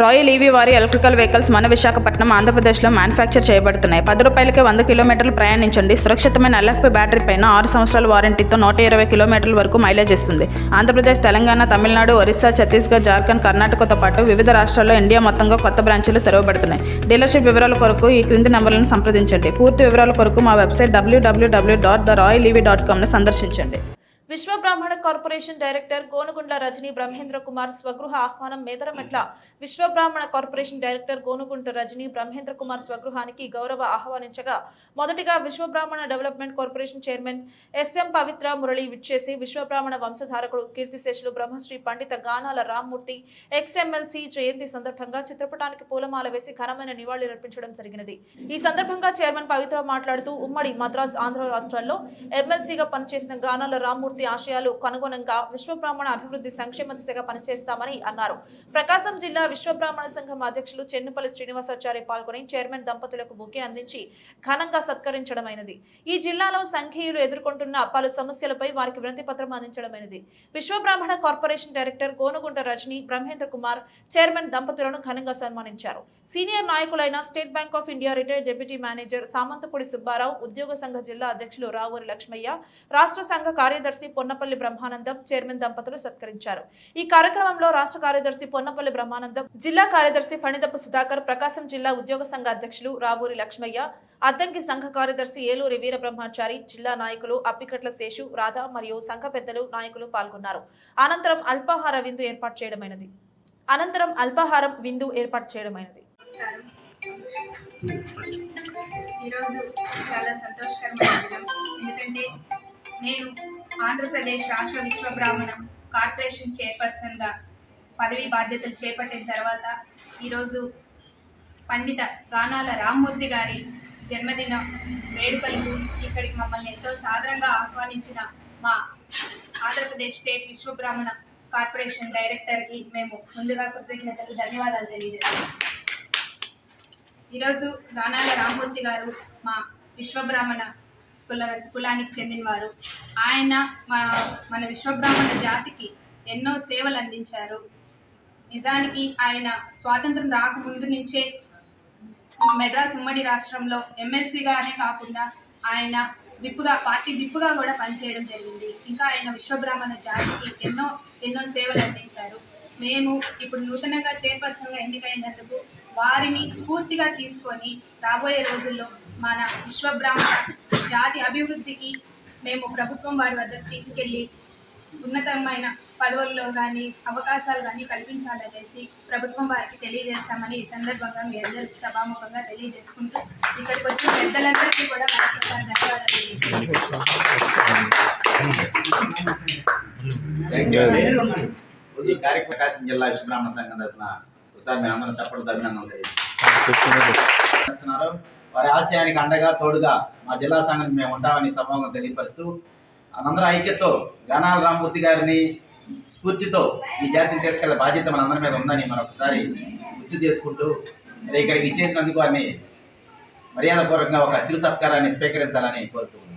Royal EV వారి electrical vehicles మన విశాఖపట్నం ఆంధ్రప్రదేశ్లో మ్యానుఫ్యాక్చర్ చేయబడుతున్నాయి. పది రూపాయలకే వంద కిలోమీటర్లు ప్రయాణించండి. సురక్షితమైన ఎల్ఎఫ్పి బ్యాటరీ పైన ఆరు సంవత్సరాల వారంటీతో నూట ఇరవై కిలోమీటర్ల వరకు మైలేజ్ ఇస్తుంది. ఆంధ్రప్రదేశ్ తెలంగాణ తమిళనాడు ఒరిస్సా ఛత్తీస్గఢ్ జార్ఖండ్ కర్ణాటకతో పాటు వివిధ రాష్ట్రాల్లో ఇండియా మొత్తంగా కొత్త బ్రాంచీలు తెరవబడుతున్నాయి. డీలర్షిప్ వివరాల కొరకు ఈ క్రింది నెంబర్లను సంప్రదించండి. పూర్తి వివరాల కొరకు మా website W W W dot the royal EV dot కామ్ను సందర్శించండి. విశ్వ బ్రాహ్మణ కార్పొరేషన్ డైరెక్టర్ గోనుగుండ్ల రజని బ్రహ్మేంద్ర కుమార్ స్వగృహ ఆహ్వానం మేదరమెట్ల విశ్వ బ్రాహ్మణ కార్పొరేషన్ డైరెక్టర్ గోనుగుంట రజని బ్రహ్మేంద్ర కుమార్ స్వగృహానికి గౌరవ ఆహ్వానించగా మొదటిగా Vishwa Brahmana development corporation chairman SM Pavitra Murali విచ్చేసి విశ్వ బ్రాహ్మణ వంశధారకుడు కీర్తిశేషులు బ్రహ్మశ్రీ పండిత గానాల రామ్మూర్తి ఎక్స్ఎంఎల్సి జయంతి సందర్భంగా చిత్రపటానికి పూలమాల వేసి ఘనమైన నివాళులర్పించడం జరిగినది. ఈ సందర్భంగా చైర్మన్ పవిత్ర మాట్లాడుతూ ఉమ్మడి మద్రాస్ ఆంధ్ర రాష్ట్రాల్లో ఎమ్మెల్సీగా పనిచేసిన గానాల రామ్మూర్తి ఆశయాలు కనుగుణంగా విశ్వబ్రాహ్మణ అభివృద్ధి సంక్షేమ దిశగా పనిచేస్తామని అన్నారు. ప్రకాశం జిల్లా విశ్వబ్రాహ్మణ సంఘం అధ్యక్షులు చెన్నుపల్లి శ్రీనివాసాచారి పాల్గొని చైర్మన్ దంపతులకు బుకే అందించి ఘనంగా సత్కరించడమైనది. ఈ జిల్లాలో సంఘీయులు ఎదుర్కొంటున్న పలు సమస్యలపై వారికి వినతి పత్రం అందించడమైనది. Vishwabrahmana corporation director Gonugunta Rajani Brahmendra Kumar chairman దంపతులను ఘనంగా సన్మానించారు. Senior నాయకులైన State Bank of India retired deputy manager Samanthapudi Subbarao ఉద్యోగ సంఘ జిల్లా అధ్యక్షులు రావూరి లక్ష్మయ్య రాష్ట్ర సంఘ కార్యదర్శి పొన్నపల్లి బ్రహ్మానందం చైర్మన్ దంపతులు సత్కరించారు. ఈ కార్యక్రమంలో రాష్ట్ర కార్యదర్శి పొన్నపల్లి బ్రహ్మానందం జిల్లా కార్యదర్శి ఫణిదపు సుధాకర్ ప్రకాశం జిల్లా ఉద్యోగ సంఘ అధ్యక్షులు రావూరి లక్ష్మయ్య అద్దంకి సంఘ కార్యదర్శి ఏలూరి వీర బ్రహ్మచారి జిల్లా నాయకులు అప్పికట్ల శేషు రాధా మరియు సంఘ పెద్దలు నాయకులు పాల్గొన్నారు. అనంతరం అల్పాహార విందు ఏర్పాటు చేయడమైనది. అనంతరం అల్పాహారం విందు ఏర్పాటు చేయడమైనది. ఈరోజు చాలా సంతోషకరమైన దినం. ఎందుకంటే నేను ఆంధ్రప్రదేశ్ రాష్ట్ర విశ్వ బ్రాహ్మణం కార్పొరేషన్ చైర్పర్సన్గా పదవి బాధ్యతలు చేపట్టిన తర్వాత ఈరోజు పండిత గానాల రామ్మూర్తి గారి జన్మదిన వేడుకలకు ఇక్కడికి మమ్మల్ని ఎంతో సాదరంగా ఆహ్వానించిన మా ఆంధ్రప్రదేశ్ స్టేట్ విశ్వ బ్రాహ్మణ కార్పొరేషన్ డైరెక్టర్కి మేము ముందుగా కృతజ్ఞతలు ధన్యవాదాలు తెలియజేస్తాం ఈరోజు గానాల రామ్మూర్తి గారు మా విశ్వబ్రాహ్మణ కుల కులానికి చెందినవారు. ఆయన మా మన విశ్వబ్రాహ్మణ జాతికి ఎన్నో సేవలు అందించారు. నిజానికి ఆయన స్వాతంత్రం రాకముందు నుంచే మెడ్రాస్ ఉమ్మడి రాష్ట్రంలో ఎమ్మెల్సీగానే కాకుండా ఆయన విప్పుగా పార్టీ విప్పుగా కూడా పనిచేయడం జరిగింది. ఇంకా ఆయన విశ్వబ్రాహ్మణ జాతికి ఎన్నో ఎన్నో సేవలు అందించారు. మేము ఇప్పుడు నూతనంగా చైర్పర్సన్గా ఎన్నికైనందుకు వారిని స్ఫూర్తిగా తీసుకొని రాబోయే రోజుల్లో మన విశ్వబ్రాహ్మణ జాతి అభివృద్ధికి మేము ప్రభుత్వం వారి వద్దకు తీసుకెళ్ళి ఉన్నతమైన పదవుల్లో కానీ అవకాశాలు కానీ కల్పించాలనేసి ప్రభుత్వం వారికి తెలియజేస్తామని ఈ సందర్భంగా మీ అందరికీ సభాముఖంగా తెలియజేసుకుంటూ ఇక్కడికి వచ్చిన పెద్దలందరికీ కూడా మరొకసారి ధన్యవాదాలు తెలియజేస్తాను. ఈ కార్యక్రమం ప్రకాశం జిల్లా విశ్వబ్రాహ్మణ సంఘం తరఫున ఒకసారి మేము అందరం చెప్పడం అభినందనలు వారి ఆశయానికి అండగా తోడుగా మా జిల్లా సంఘానికి మేము ఉంటామని సభాముఖం తెలియపరుస్తూ మనందరం ఐక్యతో గణాల రామమూర్తి గారిని స్ఫూర్తితో ఈ జాతిని తీసుకెళ్ళే బాధ్యత మనందరి మీద ఉందని మరొకసారి గుర్తు చేసుకుంటూ మరి ఇక్కడికి ఇచ్చేసినందుకు వారిని మర్యాదపూర్వకంగా ఒక చిరు సత్కారాన్ని స్వీకరించాలని కోరుతున్నాను